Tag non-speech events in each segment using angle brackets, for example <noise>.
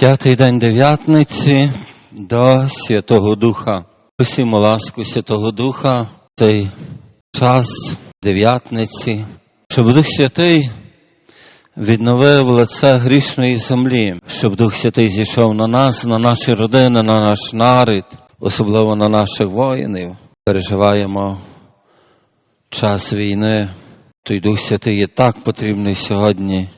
П'ятий день дев'ятниці до Святого Духа. Просімо ласку Святого Духа цей час дев'ятниці, щоб Дух Святий відновив лице грішної землі, щоб Дух Святий зійшов на нас, на наші родини, на наш народ, особливо на наших воїнів. Переживаємо час війни. Той Дух Святий є так потрібний сьогодні.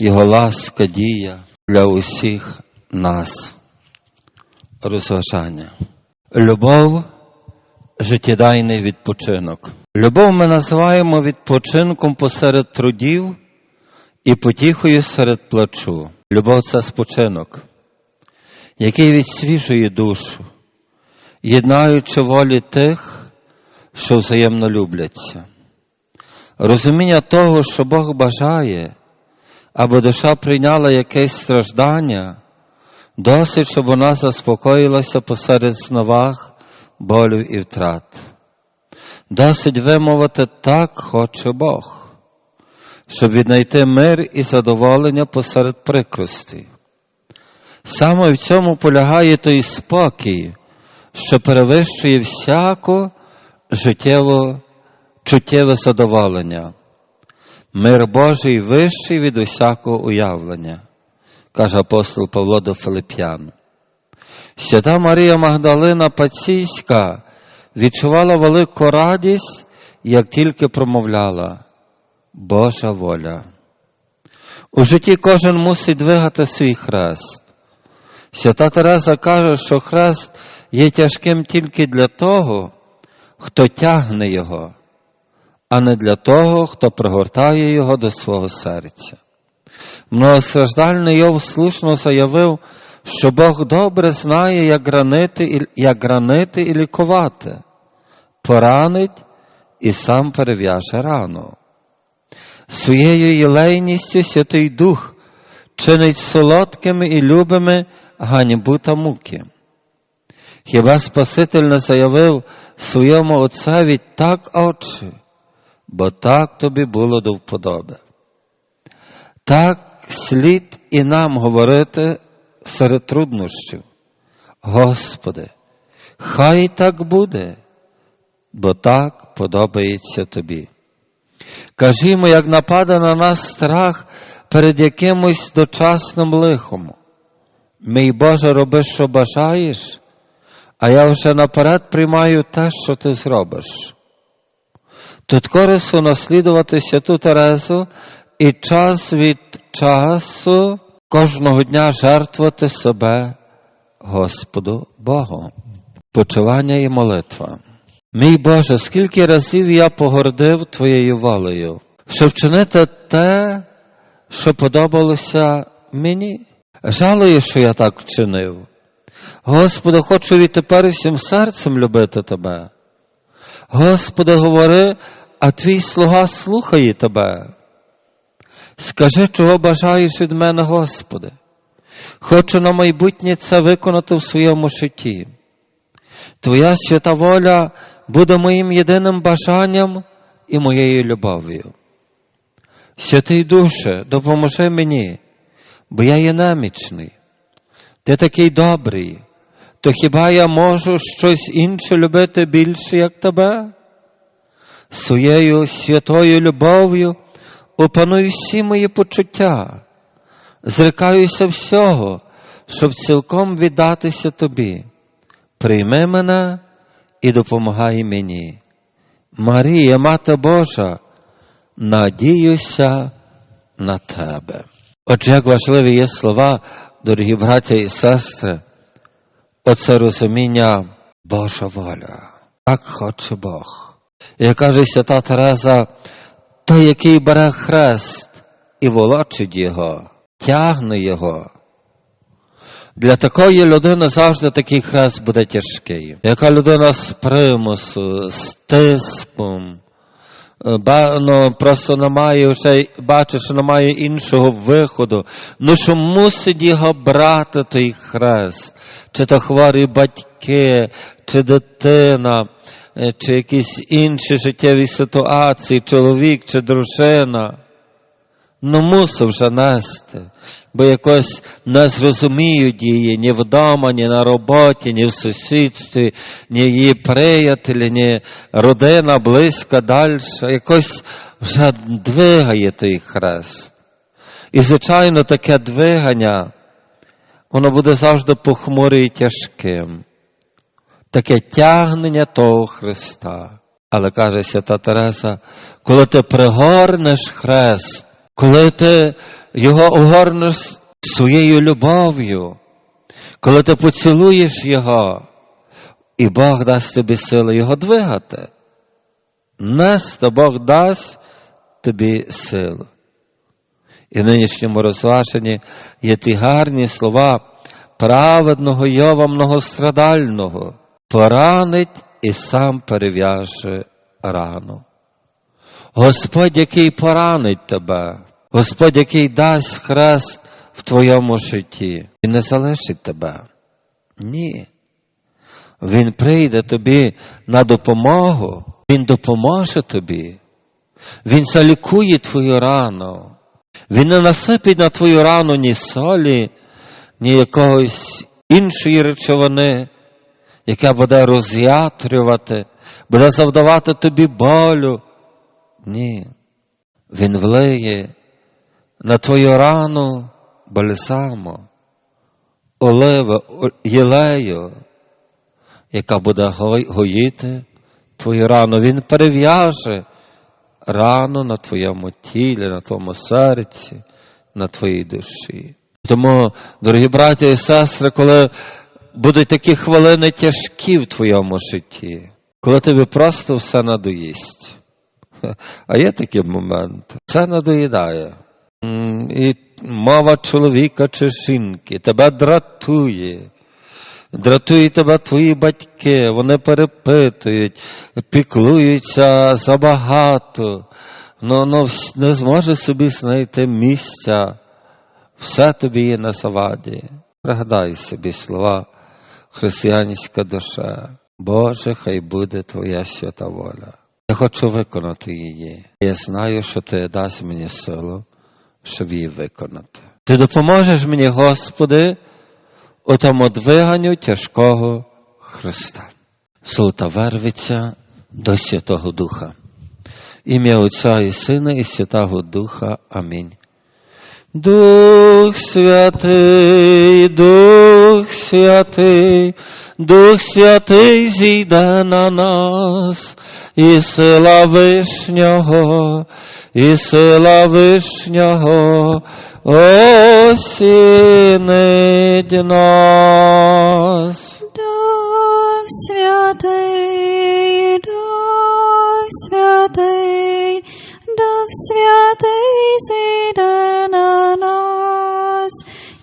Його ласка дія для усіх нас. Розважання. Любов життєдайний відпочинок. Любов ми називаємо відпочинком посеред трудів і потіхою серед плачу. Любов це спочинок, який відсвіжує душу, єднаючи волі тих, що взаємно любляться. Розуміння того, що Бог бажає, аби душа прийняла якесь страждання, досить, щоб вона заспокоїлася посеред сновах, болю і втрат. Досить вимовити так хоче Бог, щоб віднайти мир і задоволення посеред прикрості. Саме в цьому полягає той спокій, що перевищує всяко життєво, чуттєве задоволення. Мир Божий вищий від усякого уявлення, каже апостол Павло до Филип'ян. Свята Марія Магдалина Паційська відчувала велику радість, як тільки промовляла Божа воля. У житті кожен мусить двигати свій хрест. Свята Тереза каже, що хрест є тяжким тільки для того, хто тягне його а не для того, хто пригортає його до свого серця. Многостраждальний Йов слушно заявив, що Бог добре знає, як гранити, як гранити і лікувати, поранить і сам перев'яже рану. Своєю єлейністю Святий Дух чинить солодкими і любими ганьбу та муки. Хіба Спаситель не заявив своєму Отцеві так очі? бо так тобі було до вподоби. Так слід і нам говорити серед труднощів. Господи, хай так буде, бо так подобається тобі. Кажімо, як напада на нас страх перед якимось дочасним лихом. Мій Боже, роби, що бажаєш, а я вже наперед приймаю те, що ти зробиш. Тут корисно наслідувати святу Терезу і час від часу кожного дня жертвувати себе Господу Богу. Почування і молитва. Мій Боже, скільки разів я погордив Твоєю волею, щоб вчинити те, що подобалося мені. Жалую, що я так вчинив. Господи, хочу відтепер всім серцем любити Тебе. Господи, говори, а твій слуга слухає тебе. Скажи, чого бажаєш від мене, Господи. Хочу на майбутнє це виконати в своєму житті. Твоя свята воля буде моїм єдиним бажанням і моєю любов'ю. Святий Душе, допоможи мені, бо я є немічний. Ти такий добрий, то хіба я можу щось інше любити більше, як тебе? Своєю святою любов'ю опануй всі мої почуття, зрикаюся всього, щоб цілком віддатися тобі. Прийми мене і допомагай мені. Марія, Мати Божа, надіюся на тебе. Отже, як важливі є слова, дорогі браття і сестри, оце розуміння Божа воля. Так хоче Бог. І каже свята Тереза, той, який бере хрест і волочить його, тягне його. Для такої людини завжди такий хрест буде тяжкий. Яка людина з примусу, з тиском, ба, ну, просто немає вже, бачить, що немає іншого виходу. Ну що мусить його брати той хрест, чи то хворі батьки, чи дитина, чи якісь інші життєві ситуації, чоловік чи дружина. Ну, мусив вже нести, бо якось не зрозуміють її ні вдома, ні на роботі, ні в сусідстві, ні її приятелі, ні родина близька, далі. Якось вже двигає той хрест. І, звичайно, таке двигання, воно буде завжди похмуре і тяжким. Таке тягнення того Христа. Але каже свята Тереса, коли ти пригорнеш хрест, коли ти його огорнеш своєю любов'ю, коли ти поцілуєш його, і Бог дасть тобі сили його двигати. Нести Бог дасть тобі силу. І в нинішньому розваженні є ті гарні слова праведного Йова многострадального, поранить і сам перев'яже рану. Господь, який поранить тебе, Господь, який дасть хрест в твоєму житті і не залишить тебе. Ні. Він прийде тобі на допомогу, Він допоможе тобі. Він залікує твою рану. Він не насипить на твою рану ні солі, ні якогось іншої речовини, яка буде роз'ятрювати, буде завдавати тобі болю. Ні. Він влиє на твою рану бальзаму, оливи, єлею, яка буде гоїти твою рану. Він перев'яже рану на твоєму тілі, на твоєму серці, на твоїй душі. Тому, дорогі браті і сестри, коли будуть такі хвилини тяжкі в твоєму житті, коли тобі просто все надоїсть. <laughs> А є такі моменти. Все надоїдає. І мова чоловіка чи жінки тебе дратує. Дратують тебе твої батьки, вони перепитують, піклуються забагато, но, но не зможе собі знайти місця. Все тобі є на заваді. Пригадай собі слова християнська душа. Боже, хай буде Твоя свята воля. Я хочу виконати її. Я знаю, що Ти дасть мені силу, щоб її виконати. Ти допоможеш мені, Господи, у тому двиганню тяжкого Христа. Солта вервиться до Святого Духа. Ім'я Отця і Сина, і Святого Духа. Амінь. Дух Святий, Дух Святий, Дух Святий зійде на нас, і сила вишнього, і сила вишнього осінить нас. Дух святий,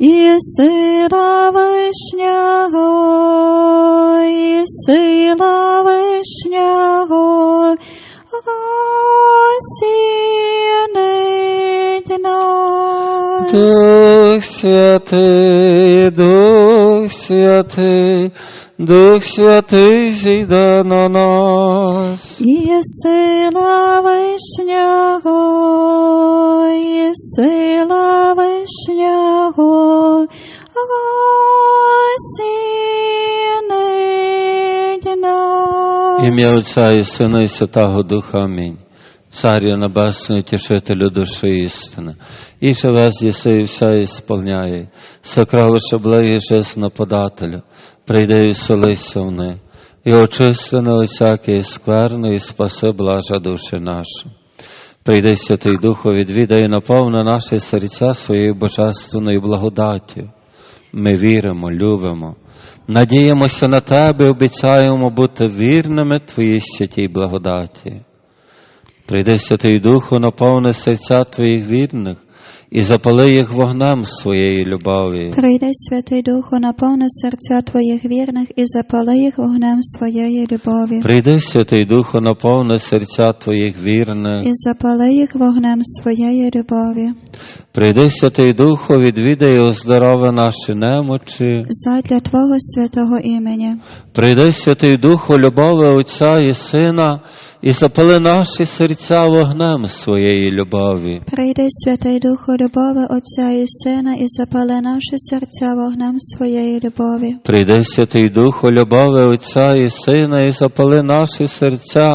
і сила вишнього, і сила вишнього осінить нас. Дух Святий, Дух Святий, Дух Святий зійде на нас. І сила вишнього, і сила вишнього, осінить нас. Ім'я Отця і Сина і Святого Духа. Амінь. Царю Небесний, тішителю душі істини, і живе з'єси і все ісполняє, сокровище благі жизнь подателю, прийди і солися в них, і очисти на усяке скверно, і спаси блажа душі наші. Прийди, Святий Духу, відвідай наповни наші серця своєю божественною благодаттю. Ми віримо, любимо, надіємося на Тебе, обіцяємо бути вірними Твоїй святій благодаті. Прийди, Святий Духу, наповни серця Твоїх вірних і запали їх вогнем своєї любові. Прийди, Святий Духу, наповни серця Твоїх вірних і запали їх вогнем своєї любові. Прийди, Святий Духу, наповни серця Твоїх вірних. І запали їх вогнем своєї любові. Прийди, Святий Духу, відвідай і оздорови наші немочі. Задля Твого святого імені. Прийди, Святий Духу, любови Отця і Сина, і запали наші серця вогнем своєї любові. Прийди, Святий Духу, любови Отця і Сина, і запали наші серця вогнем своєї любові. Прийди, Святий Духу, любови Отця і Сина, і запали наші серця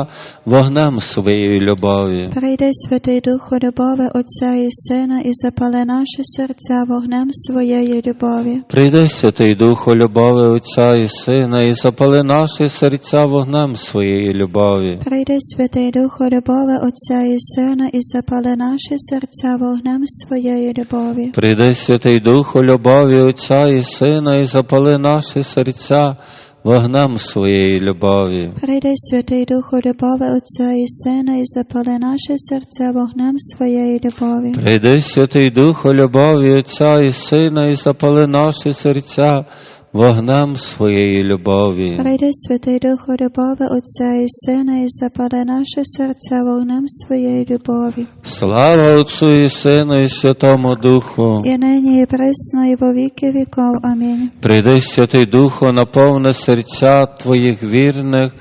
вогнем своєї любові. Прийди, Святий Духу, любови Отця і Сина, і запали наші серця вогнем своєї любові. Прийди, Святий Духу, любови Отця і Сина, і запали наші серця вогнем своєї любові. Прийди, Святий Духу, любови Отця і Сина, і запали наші серця вогнем своєї любові. Прийди, Святий Духу, любові Отця і Сина, і запали наші серця вогнем своєї любові. Прийди, Святий Дух, у любові Отця і Сина, і запали наші серця вогнем своєї любові. Прийди, Святий Духу, любові Отця і Сина, і запали наші серця вогнем своєї любові. Прийди, Святий Духу, любови Отця і Сина, і запали наші серця вогнем своєї любові. Слава Отцю і Сину, і Святому Духу. І нині, і присно, і во віки віков. Амінь. Прийди, Святий Духу, наповни серця Твоїх вірних.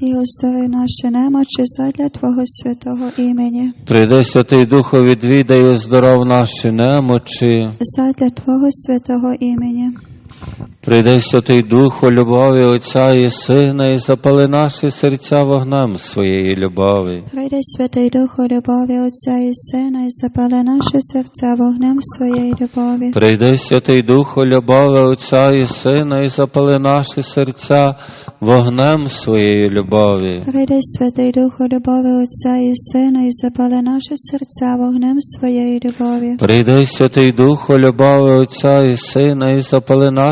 І оздори наші немочі задля Твого святого імені. Прийди, Святий Духу, відвідай і оздоров наші немочі. Задля Твого святого імені. Прийди, Святий Духу, любові Отця і Сина, і запали наші серця вогнем своєї любові. Прийди, Святий Духу, любові Отця і Сина, і запали наші серця вогнем своєї любові. Прийди, Святий Духу, любові Отця і Сина, і запали наші серця вогнем своєї любові. Прийди, Святий Духу, любові Отця і Сина, і запали наші серця вогнем своєї любові. Прийди, Святий Духу, любові Отця і Сина, і запали наші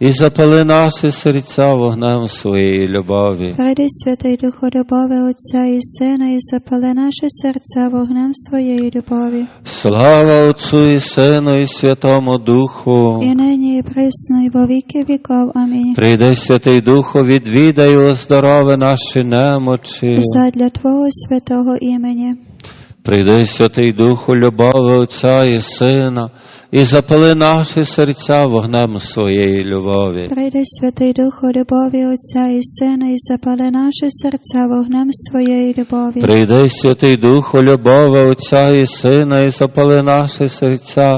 і запали наші серця вогнем своєї любові. Прийди, Святий Духу, любові Отця і Сина, і запали наші серця вогнем своєї любові. Слава Отцю і Сину, і Святому Духу. І нині, і присно, і во віки віков. Амінь. Прийди, Святий Духу, відвідай оздорови наші немочі. Задля Твого святого імені. Прийди, Святий Духу, любові Отця і Сина, і запали наші серця вогнем своєї любові. Прийди, Святий Духу, любові Отця і Сина, і запали наші серця вогнем своєї любові. Прийди, Святий Духу, любові Отця і Сина, і запали наші серця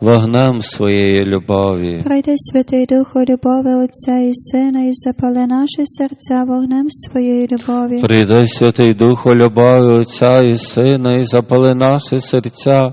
вогнем своєї любові. Прийди, Святий Духу, любові Отця і Сина, і запали наші серця вогнем своєї любові. Прийди, Святий Духу, любові Отця і Сина, і запали наші серця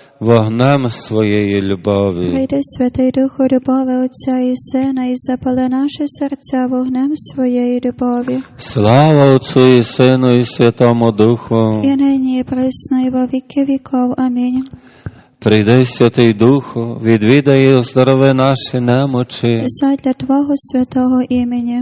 вогнем своєї любові. Прийди, Святий Духу, любові Отця і Сина, і запали наші серця вогнем своєї любові. Слава Отцю і Сину, і Святому Духу. І нині, і присно, і во віки віков. Амінь. Прийди, Святий Духу, відвідай і оздорови наші немочі. Задля Твого святого імені.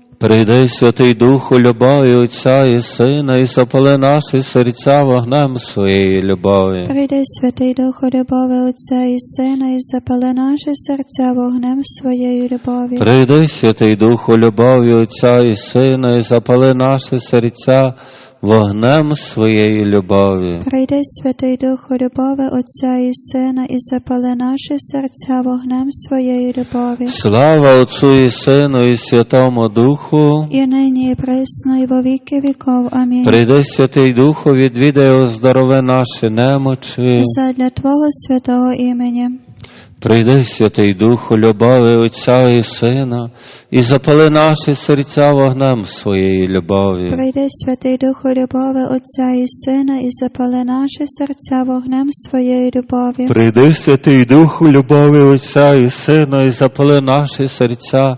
Прийди, Святий Духу любові Отця і Сина, і запали наші серця вогнем своєї любові. Прийди, Святий Духу любові Отця і Сина, і запали наші серця вогнем своєї любові. Прийди, Святий Духу любові Отця і Сина, і запали наші серця вогнем своєї любові. Прийди, Святий Духу любові Отця і Сина, і запали наші серця вогнем своєї любові. Слава Отцу і Сину, і Святому Духу. І нині, і присно, і во віки віков. Амінь. Прийди, Святий Духу, відвідай оздорови наші немочі. Задля Твого святого імені. Прийди, Святий Духу, любові Отця і Сина, і запали наші серця вогнем своєї любові. Прийди, Святий Духу любові Отця і Сина, і запали наші серця вогнем своєї любові. Прийди, Святий Духу, любові Отця і Сина, і запали наші серця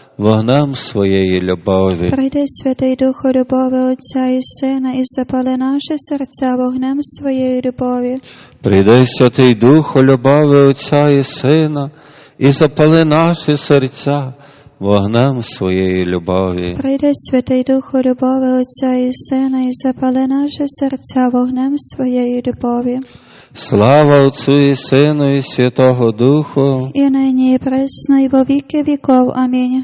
вогнем своєї любові. Прийди, Святий Духу любові Отця і Сина, і запали наші серця вогнем своєї любові. Прийди, Святий Духу, любові Отця і Сина, і запали наші серця вогнем своєї любові. Прийди, Святий Духу любові Отця і Сина, і запали наші серця вогнем своєї любові. Слава Отцю і Сину, і Святого Духу. І нині, і присно, і во віки віков. Амінь.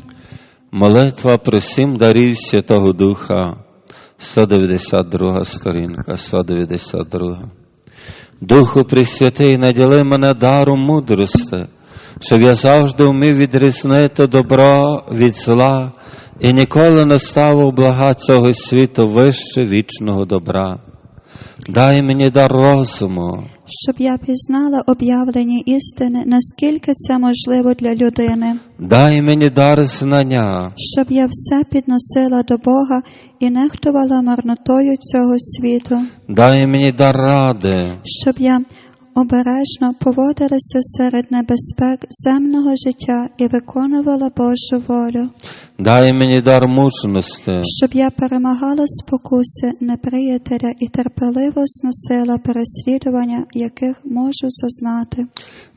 Молитва про сім дарів Святого Духа, 192 сторінка, 192. Духу Пресвятий, наділи мене даром мудрости, щоб я завжди вмів відрізнити добро від зла і ніколи не ставив блага цього світу вище вічного добра. Дай мені дар розуму, Щоб я пізнала об'явлені істини, наскільки це можливо для людини, дай мені дар знання, щоб я все підносила до Бога і нехтувала марнотою цього світу, дай мені дар ради, щоб я обережно поводилася серед небезпек земного життя і виконувала Божу волю, дай мені дар мужності. щоб я перемагала спокуси неприятеля і терпеливо зносила переслідування, яких можу зазнати,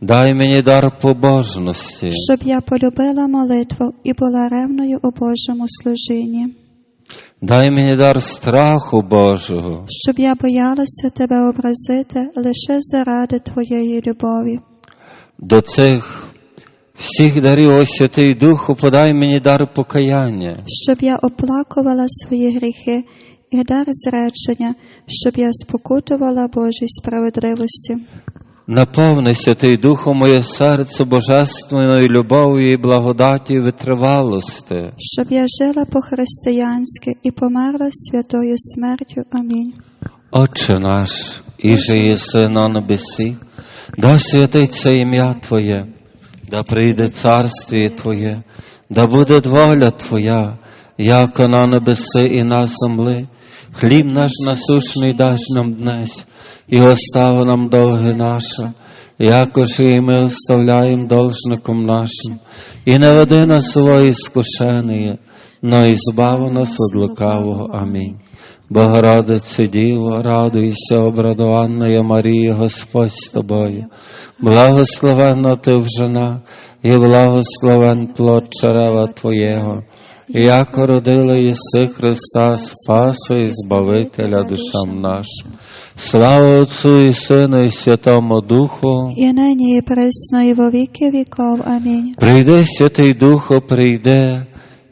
Дай мені дар побожності, щоб я полюбила молитву і була ревною у Божому служінні, дай мені дар страху Божого, щоб я боялася тебе образити лише заради Твоєї любові. до цих всіх дарів, о Святий Духу, подай мені дар покаяння, щоб я оплакувала свої гріхи і дар зречення, щоб я спокутувала Божій справедливості, наповни Святий Духу моє серце божественною любов'ю і благодаті і витривалости. щоб я жила по-християнськи і померла святою смертю. Амінь. Отче наш, іже єси на небесі, да святиться ім'я Твоє, да прийде царствіє Твоє, да буде воля Твоя, яко на небеси і на земли. Хліб наш насущний даж нам днес, і остави нам довги наша, якож і ми оставляємо должником нашим, і не веди нас свої скушення, но і збави нас від лукавого. Амінь. Богородице Діво, радуйся, обрадованная Марія, Господь з тобою, благословенна ти в жена, і благословен плод чрева Твоєго, і яко родила єси Христа, Спаса і Збавителя душам нашим. Слава Отцу і Сину, і Святому Духу. І нині, і присно, і во віки віков. Амінь. Прийди, Святий Духу, прийди,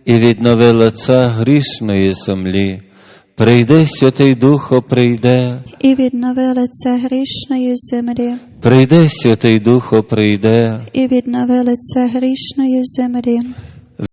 і віднови лице грішної землі. Прийди, Святий Духу, прийди, І віднови лице грішної землі, Прийде, Святий Духо, прийде, і віднови лице грішної землі.